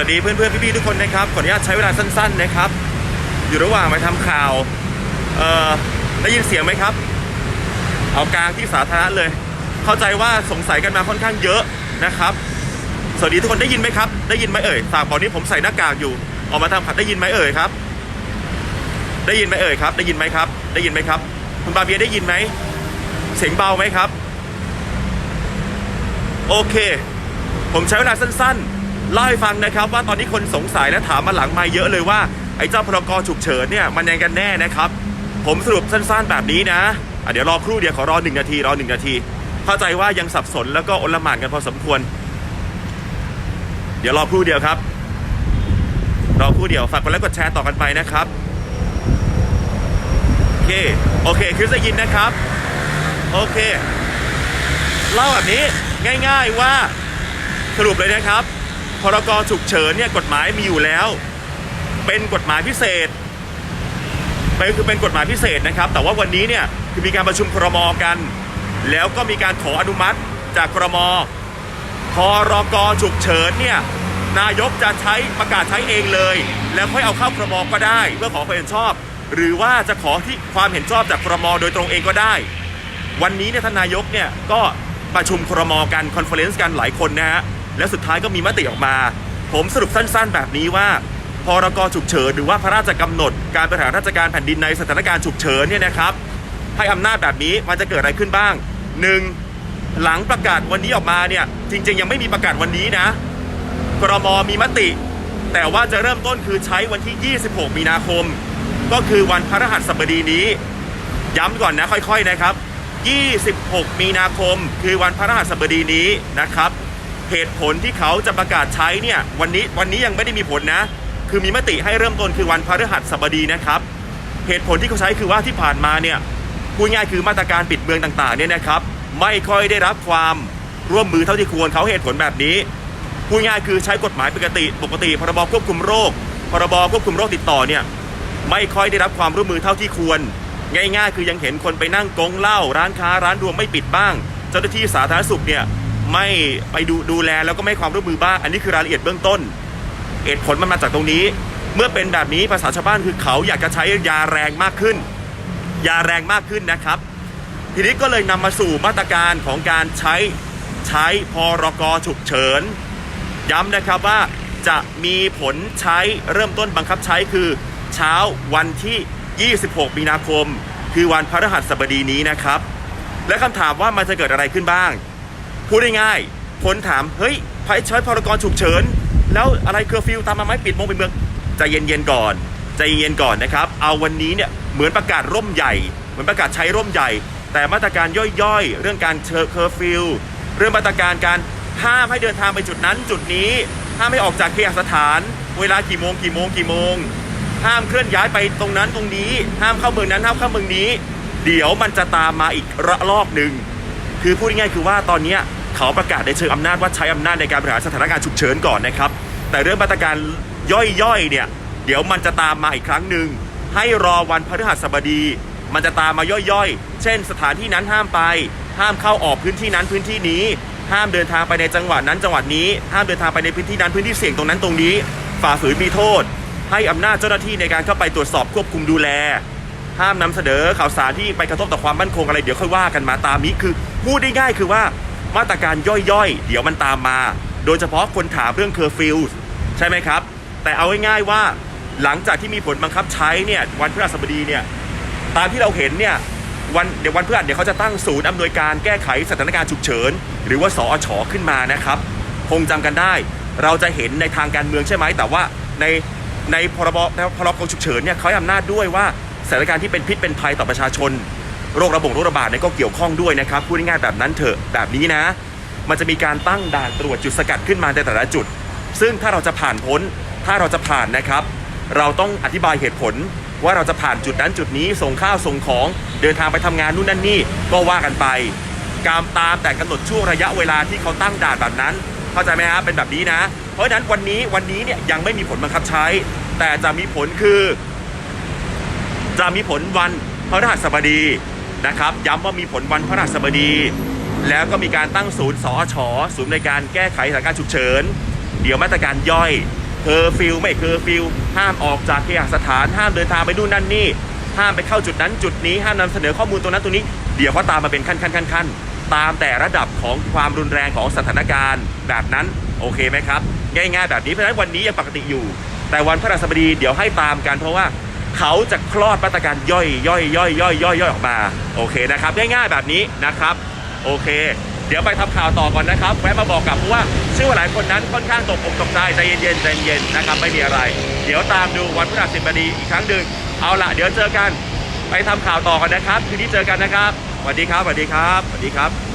วัสดีเพื่อนเพื่อนๆพี่ๆทุกคนนะครับขออนุญาตใช้เวลาสั้น ๆนะครับ อยู่ระหว่างมาทำข่าวเอ่อได้ยินเสียงไหมครับ เอากลางที่สาธารณะเลย เข้าใจว่าสงสัยกันมาค่อนข้างเยอะนะครับ สวัสดีทุกคนได้ยินไหมครับ ได้ยินไหมเอ่ยฝากบอกนี้ผมใส่หน้ากากอยู่ ออกมาทำขัดได้ยินไหมเอ่ยครับ ได้ยินไหมเอ่ยครับ ได้ยินไหมครับ ได้ยินไหมครับคุณบาเบียได้ยินไหมเสียงเบาไหมครับ โอเค ผมใช้เวลาสั้น ๆ เล่าให้ฟังนะครับว่าตอนนี้คนสงสัยและถามมาหลังม่เยอะเลยว่าไอ้เจ้าพรกฉุกเฉินเนี่ยมันยังกันแน่นะครับ ผมสรุปสั้นๆแบบนี้นะอะเดี๋ยวรอครู่เดียวขอรอหนึ่งนาทีรอหนึ่งนาที เข้าใจว่ายังสับสนแล้วก็โอลหม่านกันพอสมควร เดี๋ยวรอครู่เดียวครับ รอครู่เดียวฝากกดไลค์กดแชร์ต่อกันไปนะครับโอเคโอเคคริสได้ยินนะครับโอเคเล่าแบบนี้ง่าย ๆว่าสรุปเลยนะครับ พรกฉุกเฉินเนี่ยกฎหมายมีอยู่แล้ว เป็นกฎหมายพิเศษเป็นคือเป็นกฎหมายพิเศษนะครับ แต่ว่าวันนี้เนี่ยคือมีการประชุมครมกัน แล้วก็มีการขออนุมัติจากครมพรกฉุกเฉินเนี่ยนายกจะใช้ประกาศใช้เองเลย แล้วค่อยเอาเข้าครมก็ได้ เพื่อขอความเห็นชอบ หรือว่าจะขอที่ความเห็นชอบจากครมโดยตรงเองก็ได้ วันนี้เนี่ยท่านนายกเนี่ยก็ประชุมครมกันคอนเฟอเรนซ์กันหลายคนนะฮะ แล้วสุดท้ายก็มีมติออกมา ผมสรุปสั้นๆ แบบนี้ว่าพรกฉุกเฉินหรือว่าพระราชกำหนด การบริหารราชการแผ่นดินในสถานการณ์ฉุกเฉินเนี่ยนะครับให้อำนาจแบบนี้มันจะเกิดอะไรขึ้นบ้างหนึ่งหลังประกาศวันนี้ออกมาเนี่ยจริง ๆ ยังไม่มีประกาศวันนี้นะกรมมีมติ แต่ว่าจะเริ่มต้นคือใช้วันที่ 26 มีนาคม ก็คือวันพฤหัสบดีนี้ ย้ำก่อนนะค่อยๆนะครับ 26 มีนาคม คือวันพฤหัสบดีนี้นะครับ เหตุผลที่เขาจะประกาศใช้เนี่ยวันนี้วันนี้ยังไม่ได้มีผลนะ คือมีมติให้เริ่มต้นคือวันพฤหัสบดีนะครับ เหตุผลที่เขาใช้คือว่าที่ผ่านมาเนี่ยพูดง่ายคือมาตรการปิดเมืองต่างๆเนี่ยนะครับ ไม่ค่อยได้รับความร่วมมือเท่าที่ควรเขาเหตุผลแบบนี้พูดง่ายคือใช้กฎหมายปกติปกติ พรบควบคุมโรค พรบควบคุมโรคติดต่อเนี่ยไม่ค่อยได้รับความร่วมมือเท่าที่ควร ง่าย ๆ คือยังเห็นคนไปนั่งกงเหล้าร้านค้าร้านรวงไม่ปิดบ้าง เจ้าหน้าที่สาธารณสุขเนี่ย ไม่ไปดูดูแลแล้วก็ไม่ความร่วมมือบ้าง อันนี้คือรายละเอียดเบื้องต้นเหตุผลมันมาจากตรงนี้ เมื่อเป็นแบบนี้ภาษาชาวบ้านคือเขาอยากจะใช้ยาแรงมากขึ้น ยาแรงมากขึ้นนะครับ ทีนี้ก็เลยนำมาสู่มาตรการของการใช้ใช้พรกฉุกเฉิน ย้ำนะครับว่าจะมีผลใช้เริ่มต้นบังคับใช้คือเช้าวันที่ 26 มีนาคม คือวันพฤหัสบดีนี้นะครับ และคำถามว่ามันจะเกิดอะไรขึ้นบ้าง พูดง่ายๆคนถามเฮ้ยใช้ใช้พรกรฉุกเฉิน แล้วอะไรเคอร์ฟิวตามมาไหมปิดมงปิดเมืองใจเย็นๆก่อนใจเย็นๆก่อนนะครับ เอาวันนี้เนี่ยเหมือนประกาศร่มใหญ่ เหมือนประกาศใช้ร่มใหญ่ แต่มาตรการย่อยๆ เรื่องการเชอร์เคอร์ฟิวเรื่องมาตรการการห้ามให้เดินทางไปจุดนั้นจุดนี้ห้ามไม่ออกจากเคหสถาน เวลากี่โมงกี่โมงกี่โมง ห้ามเคลื่อนย้ายไปตรงนั้นตรงนี้ ห้ามเข้าเมืองนั้นห้ามเข้าเมืองนี้ เดี๋ยวมันจะตามมาอีกระลอกหนึ่งคือพูดง่ายๆคือว่าตอนเนี้ย เขาประกาศในเชิงอำนาจว่าใช้อำนาจในการบริหารสถานการณ์ฉุกเฉินก่อนนะครับ แต่เรื่องมาตรการย่อยๆเนี่ยเดี๋ยวมันจะตามมาอีกครั้งหนึ่งให้รอวันพฤหัสบดี มันจะตามมาย่อยๆ เช่น สถานที่นั้นห้ามไป ห้ามเข้าออกพื้นที่นั้นพื้นที่นี้ ห้ามเดินทางไปในจังหวัดนั้นจังหวัดนี้ ห้ามเดินทางไปในพื้นที่นั้นพื้นที่เสี่ยงตรงนั้นตรงนี้ ฝ่าฝืนมีโทษ ให้อำนาจเจ้าหน้าที่ในการเข้าไปตรวจสอบควบคุมดูแล ห้ามนำเสนอข่าวสารที่ไปกระทบต่อความมั่นคงอะไรเดี๋ยวค่อยว่ากันมาตามนี้คือพูดได้ง่ายคือว่า มาตรการย่อยๆ เดี๋ยวมันตามมา โดยเฉพาะคนถามเรื่องเคอร์ฟิวใช่ไหมครับ แต่เอาง่ายๆว่าหลังจากที่มีผลบังคับใช้เนี่ยวันพฤหัสบดีเนี่ยตามที่เราเห็นเนี่ยวันเดี๋ยววันพฤหัสเดี๋ยวเขาจะตั้งศูนย์อำนวยการแก้ไขสถานการณ์ฉุกเฉิน หรือว่าสอชอขึ้นมานะครับ คงจำกันได้ เราจะเห็นในทางการเมืองใช่ไหม แต่ว่าในในพรบพรบฉุกเฉินเนี่ยเขาให้อำนาจด้วยว่าสถานการณ์ที่เป็นพิษเป็นภัยต่อประชาชน โรคระบงโรคระบาดเนี่ยก็เกี่ยวข้องด้วยนะครับพูดง่ายๆแบบนั้นเถอะแบบนี้นะ มันจะมีการตั้งด่านตรวจจุดสกัดขึ้นมาในแต่ละจุด ซึ่งถ้าเราจะผ่านพ้น ถ้าเราจะผ่านนะครับ เราต้องอธิบายเหตุผลว่าเราจะผ่านจุดนั้นจุดนี้ส่งข้าวส่งของเดินทางไปทำงานนู่นนั่นนี่ก็ว่ากันไป การตามแต่กำหนดช่วงระยะเวลาที่เขาตั้งด่านแบบนั้น เข้าใจไหมฮะเป็นแบบนี้นะ เพราะฉะนั้นวันนี้วันนี้เนี่ยยังไม่มีผลบังคับใช้ แต่จะมีผลคือ จะมีผลวันพฤหัสบดี นะครับย้ำว่ามีผลวันพฤหัสบดี แล้วก็มีการตั้งศูนย์สอชศูนย์ในการแก้ไขสถานการณ์ฉุกเฉิน เดี๋ยวมาตรการย่อยเคอร์ฟิวไม่เคอร์ฟิวห้ามออกจากเคหสถานห้ามเดินทางไปนู่นนั่นนี่ห้ามไปเข้าจุดนั้นจุดนี้ห้ามนำเสนอข้อมูลตรงนั้นตรงนี้ เดี๋ยวเขาตามมาเป็นขั้นขั้นขั้นขั้นตามแต่ระดับของความรุนแรงของสถานการณ์แบบนั้นโอเคไหมครับ ง่ายๆแบบนี้เพราะฉะนั้นวันนี้ยังปกติอยู่ แต่วันพฤหัสบดีเดี๋ยวให้ตามกันเพราะว่า เขาจะคลอดมาตรการย่อยย่อยย่อยย่อยย่อยย่อยออกมา โอเคนะครับง่ายๆแบบนี้นะครับ โอเค เดี๋ยวไปทำข่าวต่อก่อนนะครับแวะมาบอกกับเพราะว่าชื่อว่าหลายคนนั้นค่อนข้างตกอกตกใจใจเย็นๆใจเย็นๆนะครับไม่มีอะไร เดี๋ยวตามดูวันพฤหัสบดีอีกครั้งหนึ่งเอาละเดี๋ยวเจอกัน ไปทำข่าวต่อกันนะครับ คืนนี้เจอกันนะครับสวัสดีครับสวัสดีครับสวัสดีครับ